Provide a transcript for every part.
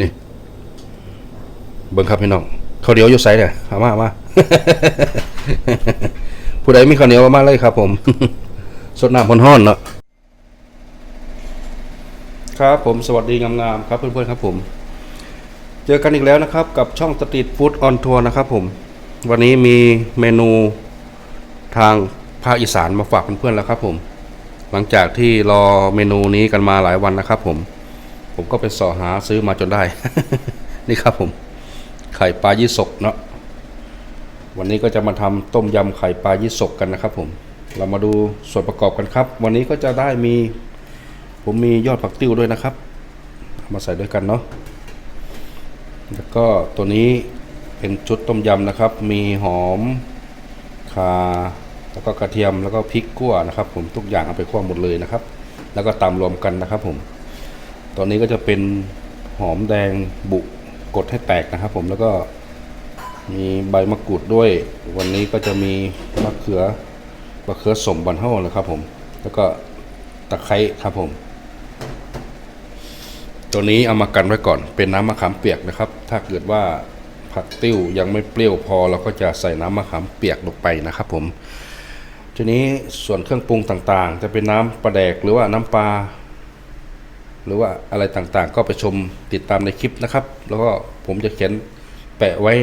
นี่ เบิ่งครับพี่น้องข้าวเหนียวอยู่ไสเนี่ยเอามามาผู้ใดมีข้าวเหนียวมาเลยครับ ผม สดน้ำร้อนๆเนาะครับผมสวัสดีงามๆครับเพื่อนๆครับผม เจอกันอีกแล้วนะครับ กับช่องสตรีทฟู้ดออนทัวร์นะครับผม วันนี้มีเมนูทางภาคอีสานมาฝากเพื่อนๆแล้วครับผม หลังจากที่รอเมนูนี้กันมาหลายวันนะครับผม ผมก็ไปสอหาซื้อมาจนได้ นี่ครับผม ไข่ปลายี่สกเนาะวันนี้ก็จะมาทำต้มยำไข่ปลายี่สกกันนะครับ ผม เรามาดูส่วนประกอบกันครับ วันนี้ก็จะได้มี ผมมียอดผักติ้วด้วยนะครับมาใส่ด้วยกันเนาะแล้วก็ตัวนี้เป็นชุดต้มยำนะครับ มีหอมข่าแล้วก็กระเทียมแล้วก็พริกกั่วนะครับ ผมทุกอย่างเอาไปคั่วหมดเลยนะครับ แล้วก็ตำรวมกันนะครับผม ตอนนี้ก็จะเป็นหอมแดงบุกดให้แตกนะครับผมแล้วก็มีใบมะกรูดด้วย วันนี้ก็จะมีมะเขือมะเขือสมบันเท่านะครับผม แล้วก็ตะไคร้ครับผม ตัวนี้เอามากันไว้ก่อน เป็นน้ำมะขามเปียกนะครับ ถ้าเกิดว่าผักติ้วยังไม่เปรี้ยวพอเราก็จะใส่น้ำมะขามเปียกลงไปนะครับผม ทีนี้ส่วนเครื่องปรุงต่างๆ จะเป็นน้ำปลาแดกหรือว่าน้ำปลา หรือว่าอะไรต่างๆ ก็ไปชมติดตามในคลิปนะครับ แล้วก็ผมจะเขียนแปะไว้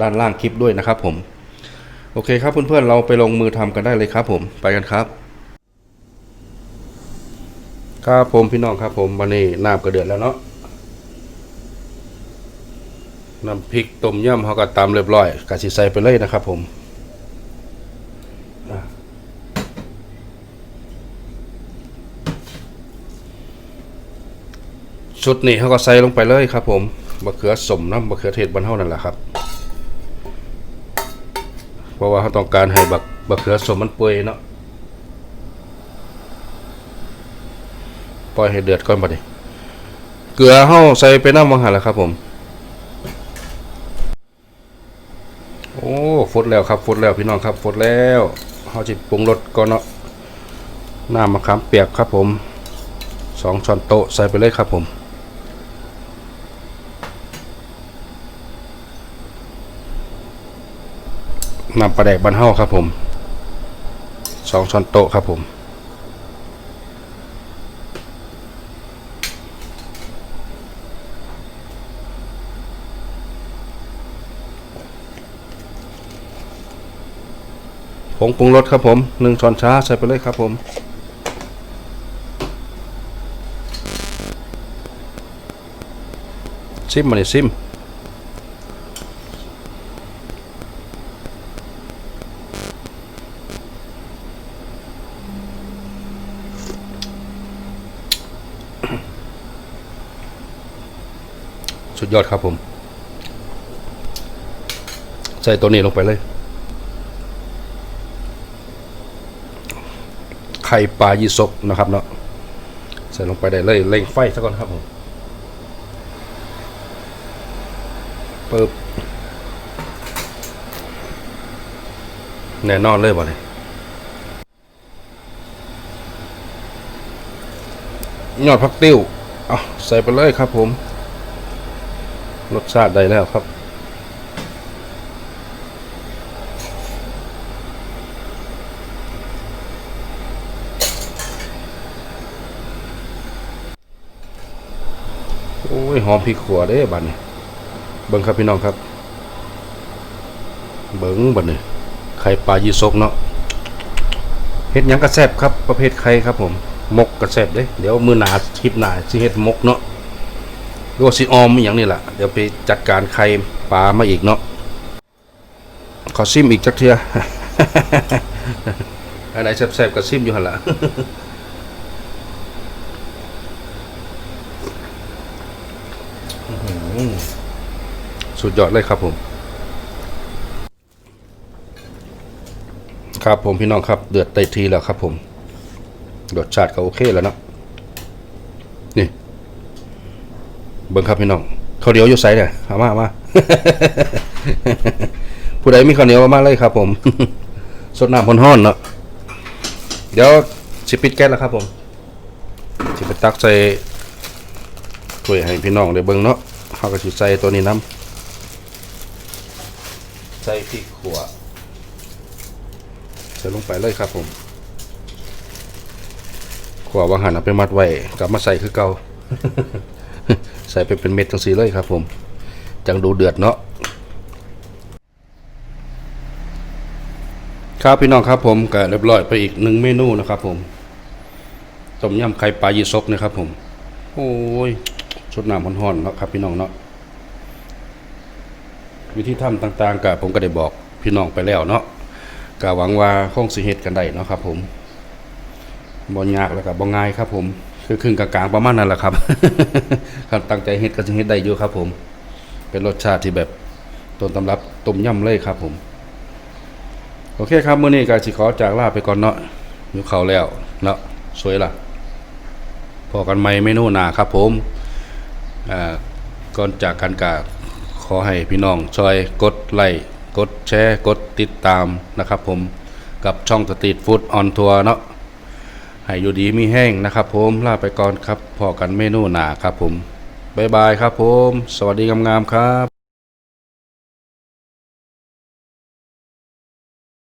ด้านล่างคลิปด้วยนะครับ ผมโอเคครับเพื่อนๆเราไปลงมือทำกันได้เลยครับ ผมไปกันครับ ครับผมพี่น้องครับผมวันนี้น้ำก็เดือดแล้วเนาะน้ำพริกต้มยำเขาก็ตำเรียบร้อยกะสิใส่ไปเลยนะครับ ผม ชุดนี้เขาก็ใส่ลงไปเลยครับผมมะเขือสมน้ำมะเขือเทศบรรเทานั่นแหละครับ เพราะว่าเขาต้องการให้บักมะเขือสมมันเปื่อยเนาะปล่อยให้เดือดก่อนบัดนี้เกลือเฮาใส่ไปน้ำมังหันแล้วครับผม โอ้ฟดแล้วครับฟดแล้วพี่น้องครับฟดแล้วเฮาจิปรุงรสก่อนเนาะน้ำมะขามเปียกครับผมสองช้อนโต๊ะใส่ไปเลยครับผม น้ำปลาแดกบันเฮาครับผมสองช้อนโต๊ะครับผมผงปรุงรสครับผมหนึ่งช้อนชาใส่ไปเลยครับผมซิมมาเนี่ยซิม สุดยอดครับผม ใส่ตัวนี้ลงไปเลย ไข่ปลายีสกนะครับเนาะใส่ลงไปได้เลยเร่งไฟซะก่อนครับผมปึ๊บแน่นอนเลยบ่เนี่ยยอดผักติ้ว เอาใส่ไปเลยครับผม รสชาติได้แล้วครับโอ้ยหอมพริกขัวเด้บัดนี้เบิ่งครับพี่น้องครับ เบิ่งบัดนี้ไข่ปลายีสกเนาะเฮ็ดหยังกระแซบครับประเภทไข่ครับผมมกกระแซบเด้ เดี๋ยวมือหนาคลิปหนาสิเฮ็ดมกเนาะ หรือว่าสิออมอย่างนี้แหละเดี๋ยวไปจัดการไข่ปลามาอีกเนาะขอซิมอีกจักเทื่ออันไหนแซ่บๆก็ซิมอยู่หันละสุดยอดเลยครับผม ครับผมพี่น้องครับ เดือดเต็มทีแล้วครับผมรสชาติก็โอเคแล้วเนาะนี่ เบิ่งครับพี่น้องข้าวเหนียวอยู่ไสเนี่ยเอามามาผู้ใดมีข้าวเหนียวมาเลยครับ ผม สดน้ำร้อนๆเนาะเดี๋ยวสิปิดแก๊สแล้วครับ ผมสิไปตักใส่ถ้วยให้พี่น้องได้เบิ่งเนาะเฮาก็สิใส่ตัวนี้นํใส่พริกขั่วใส่ลงไปเลยครับ ผมขั่ววางหันเอาไปมัดไว้กลับมาใส่คือเก่า ใส่ไปเป็นเม็ดจังซีเลยครับ ผม จังดูเดือดเนาะครับพี่น้องครับผมก็เรียบร้อยไปอีกหนึ่งเมนูนะครับ ผมต้มยำไข่ปลายีซกนะครับ ผม โอ้ยชดน้ำร้อนๆเนาะครับ พี่น้องเนาะวิธีทำต่างๆกับผมก็ได้บอกพี่น้องไปแล้วเนาะก็หวังว่าคงสิเฮ็ดกันได้เนาะครับ ผมบ่ยากแล้วก็บ่ง่ายครับ ผม คือครึ่งกลางๆประมาณนั้นแหละครับครับตั้งใจเฮ็ดก็สิเฮ็ดได้อยู่ครับ ผม เป็นรสชาติที่แบบต้นตำรับต้มยำเลยครับ ผม โอเคครับมื้อนี้ก็สิขอจากลาไปก่อนเนาะอยู่เขาแล้วเนาะสวยล่ะพอกันใหม่เมนูหนาครับ ผมอ่าก่อนจากกันก็ขอให้พี่น้องช่วยกดไลค์กดแชร์ กดติดตามนะครับ ผมกับช่องสตรีทฟู้ดออนทัวร์เนาะ ให้อยู่ดีมีแห้งนะครับ ผมลาไปก่อนครับพอกันเมนูหนาครับผมบายบายครับผม สวัสดีงามๆครับ